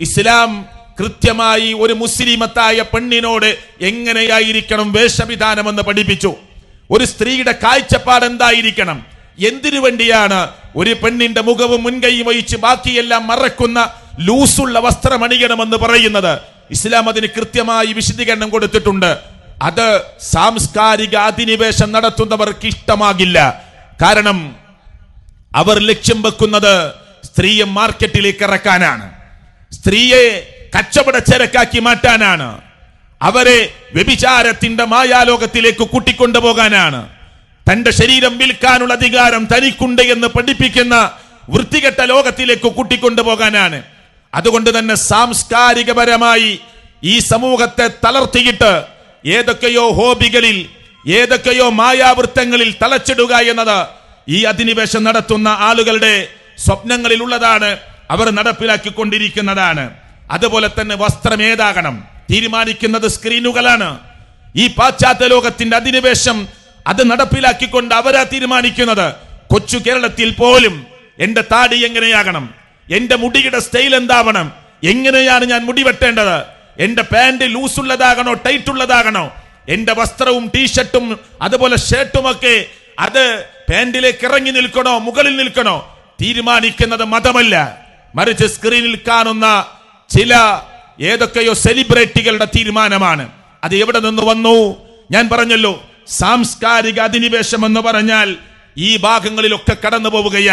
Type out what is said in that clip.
ഇസ്ലാം കൃത്യമായി ഒരു മുസ്ലിമത്തായ പെണ്ണിനോട് എങ്ങനെയായിരിക്കണം വേഷവിധാനം എന്ന് പഠിപ്പിച്ചു. ഒരു സ്ത്രീയുടെ കാഴ്ചപ്പാട് എന്തായിരിക്കണം? എന്തിനു വേണ്ടിയാണ് ഒരു പെണ്ണിന്റെ മുഖവും മുൻകൈയും വഹിച്ച് ബാക്കിയെല്ലാം മറക്കുന്ന ലൂസുള്ള വസ്ത്രം അണിയണമെന്ന് പറയുന്നത്? ഇസ്ലാം അതിന് കൃത്യമായി വിശദീകരണം കൊടുത്തിട്ടുണ്ട്. അത് സാംസ്കാരിക അധിനിവേശം നടത്തുന്നവർക്ക് ഇഷ്ടമാകില്ല. കാരണം അവർ ലക്ഷ്യം വെക്കുന്നത് സ്ത്രീയെ മാർക്കറ്റിലേക്ക് ഇറക്കാനാണ്. സ്ത്രീയെ കച്ചവട ചരക്കാക്കി മാറ്റാനാണ്. അവരെ വ്യഭിചാരത്തിന്റെ മായാലോകത്തിലേക്ക് കൂട്ടിക്കൊണ്ടുപോകാനാണ്. തന്റെ ശരീരം വിൽക്കാനുള്ള അധികാരം തനിക്കുണ്ട് എന്ന് പഠിപ്പിക്കുന്ന വൃത്തികെട്ട ലോകത്തിലേക്ക് കൂട്ടിക്കൊണ്ടുപോകാനാണ്. അതുകൊണ്ട് തന്നെ സാംസ്കാരികപരമായി ഈ സമൂഹത്തെ തളർത്തിയിട്ട് ഏതൊക്കെയോ ഹോബികളിൽ ഏതൊക്കെയോ മായാവൃത്തങ്ങളിൽ തളച്ചിടുക എന്നത് ഈ അധിനിവേശം നടത്തുന്ന ആളുകളുടെ സ്വപ്നങ്ങളിൽ ഉള്ളതാണ് അവർ നടപ്പിലാക്കിക്കൊണ്ടിരിക്കുന്നതാണ്. അതുപോലെ തന്നെ വസ്ത്രം ഏതാകണം? തീരുമാനിക്കുന്നത് സ്ക്രീനുകളാണ്. ഈ പാശ്ചാത്യ ലോകത്തിന്റെ അധിനിവേശം അത് നടപ്പിലാക്കിക്കൊണ്ട് അവരാ തീരുമാനിക്കുന്നത്. കൊച്ചു കേരളത്തിൽ പോലും എന്റെ താടി എങ്ങനെയാകണം? എന്റെ മുടിയുടെ സ്റ്റൈൽ എന്താവണം? എങ്ങനെയാണ് ഞാൻ മുടി വെട്ടേണ്ടത്? എന്റെ പാന്റ് ലൂസ് ഉള്ളതാകണോ ടൈറ്റ് ഉള്ളതാകണോ എന്റെ വസ്ത്രവും ടീഷർട്ടും അതുപോലെ ഷർട്ടും ഒക്കെ അത് പാന്റിലേക്ക് ഇറങ്ങി നിൽക്കണോ മുകളിൽ നിൽക്കണോ? തീരുമാനിക്കുന്നത് മതമല്ല. മറിച്ച് സ്ക്രീനിൽ കാണുന്ന ചില ഏതൊക്കെയോ സെലിബ്രിറ്റികളുടെ തീരുമാനമാണ്. അത് എവിടെ നിന്ന് വന്നു? ഞാൻ പറഞ്ഞല്ലോ സാംസ്കാരിക അധിനിവേശം എന്ന് പറഞ്ഞാൽ ഈ ഭാഗങ്ങളിലൊക്കെ കടന്നു പോവുകയാണ്